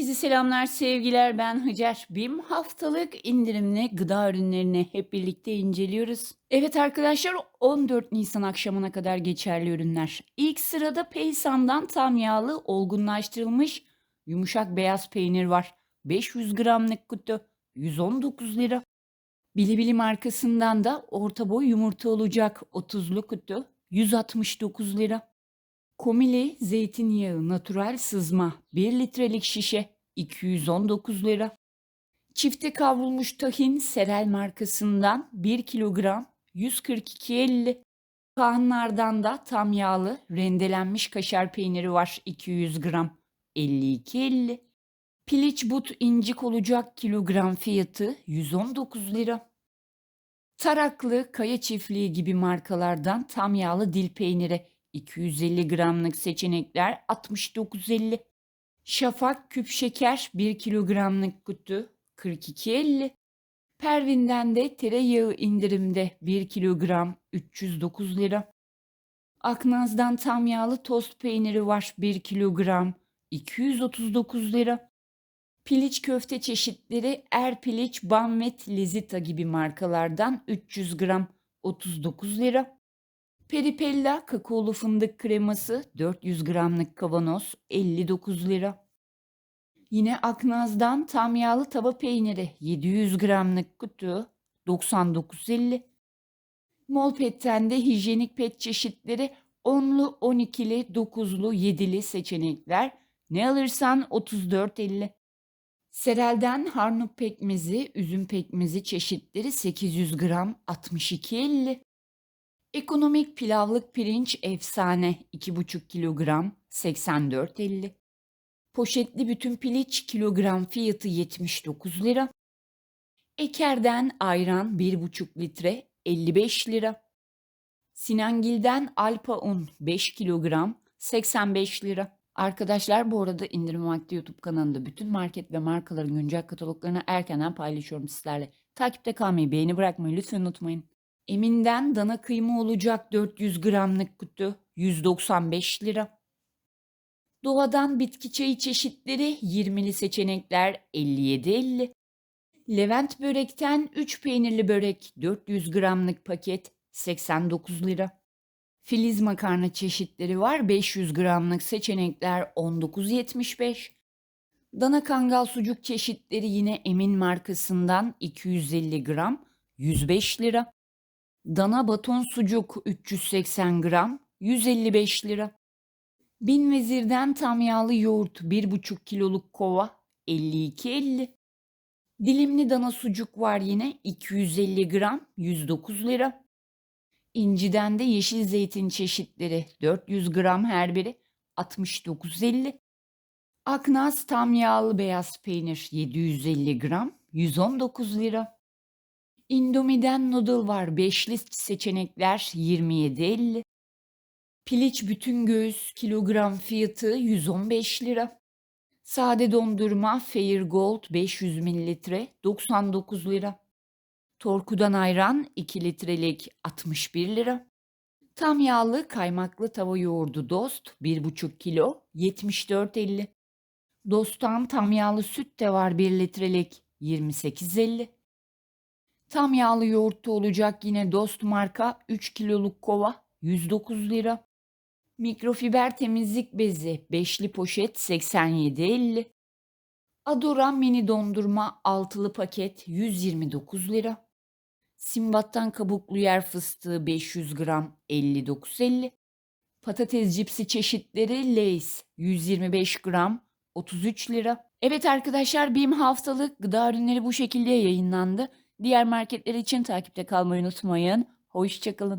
Herkese selamlar, sevgiler. Ben Hacer. BİM haftalık indirimli gıda ürünlerini hep birlikte inceliyoruz. Evet arkadaşlar 14 Nisan akşamına kadar geçerli ürünler. İlk sırada Peysan'dan tam yağlı olgunlaştırılmış yumuşak beyaz peynir var. 500 gramlık kutu 119 lira. Bilibili markasından da orta boy yumurta olacak 30'lu kutu 169 lira. Komili zeytinyağı natural sızma 1 litrelik şişe 219 lira. Çifte kavrulmuş tahin Serel markasından 1 kilogram 142.50. Kahanlardan da tam yağlı rendelenmiş kaşar peyniri var 200 gram 52.50. Piliç but incik olacak kilogram fiyatı 119 lira. Taraklı, Kaya Çiftliği gibi markalardan tam yağlı dil peyniri 250 gramlık seçenekler 69.50. Şafak küp şeker 1 kilogramlık kutu 42.50. Pervin'den de tereyağı indirimde 1 kilogram 309 lira. Aknaz'dan tam yağlı tost peyniri var 1 kilogram 239 lira. Piliç köfte çeşitleri Erpiliç, Bammet, Lezita gibi markalardan 300 gram 39 lira. Peripella kakaolu fındık kreması 400 gramlık kavanoz 59 lira. Yine Aknaz'dan tam yağlı tava peyniri 700 gramlık kutu 99.50. Molpet'ten de hijyenik pet çeşitleri 10'lu, 12'li, 9'lu, 7'li seçenekler ne alırsan 34.50. Serel'den harnup pekmezi, üzüm pekmezi çeşitleri 800 gram 62.50. Ekonomik pilavlık pirinç efsane 2,5 kilogram 84.50. Poşetli bütün piliç kilogram fiyatı 79 lira. Eker'den ayran 1,5 litre 55 lira. Sinangil'den Alpa un 5 kilogram 85 lira. Arkadaşlar bu arada indirim vakti YouTube kanalında bütün market ve markaların güncel kataloglarını erkenden paylaşıyorum sizlerle. Takipte kalmayı, beğeni bırakmayı lütfen unutmayın. Emin'den dana kıyma olacak 400 gramlık kutu 195 lira. Doğadan bitki çayı çeşitleri 20'li seçenekler 57.50. Levent börekten 3 peynirli börek 400 gramlık paket 89 lira. Filiz makarna çeşitleri var 500 gramlık seçenekler 19.75. Dana kangal sucuk çeşitleri yine Emin markasından 250 gram 105 lira. Dana baton sucuk 380 gram 155 lira. Bin vezirden tam yağlı yoğurt 1,5 kiloluk kova 52.50. Dilimli dana sucuk var yine 250 gram 109 lira. İnciden de yeşil zeytin çeşitleri 400 gram her biri 69.50. Aknaz tam yağlı beyaz peynir 750 gram 119 lira. Indomie'den noodle var. Beşli seçenekler 27.50. Piliç bütün göğüs kilogram fiyatı 115 lira. Sade dondurma Fair Gold 500 mililitre 99 lira. Torkudan ayran 2 litrelik 61 lira. Tam yağlı kaymaklı tava yoğurdu Dost 1,5 kilo 74.50. Dost'tan tam yağlı süt de var 1 litrelik 28.50. Tam yağlı yoğurtlu olacak yine Dost marka 3 kiloluk kova 109 lira. Mikrofiber temizlik bezi 5'li poşet 87.50. Adora mini dondurma altılı paket 129 lira. Simbat'tan kabuklu yer fıstığı 500 gram 59.50. Patates cipsi çeşitleri Lay's 125 gram 33 lira. Evet arkadaşlar BİM haftalık gıda ürünleri bu şekilde yayınlandı. Diğer marketler için takipte kalmayı unutmayın. Hoşçakalın.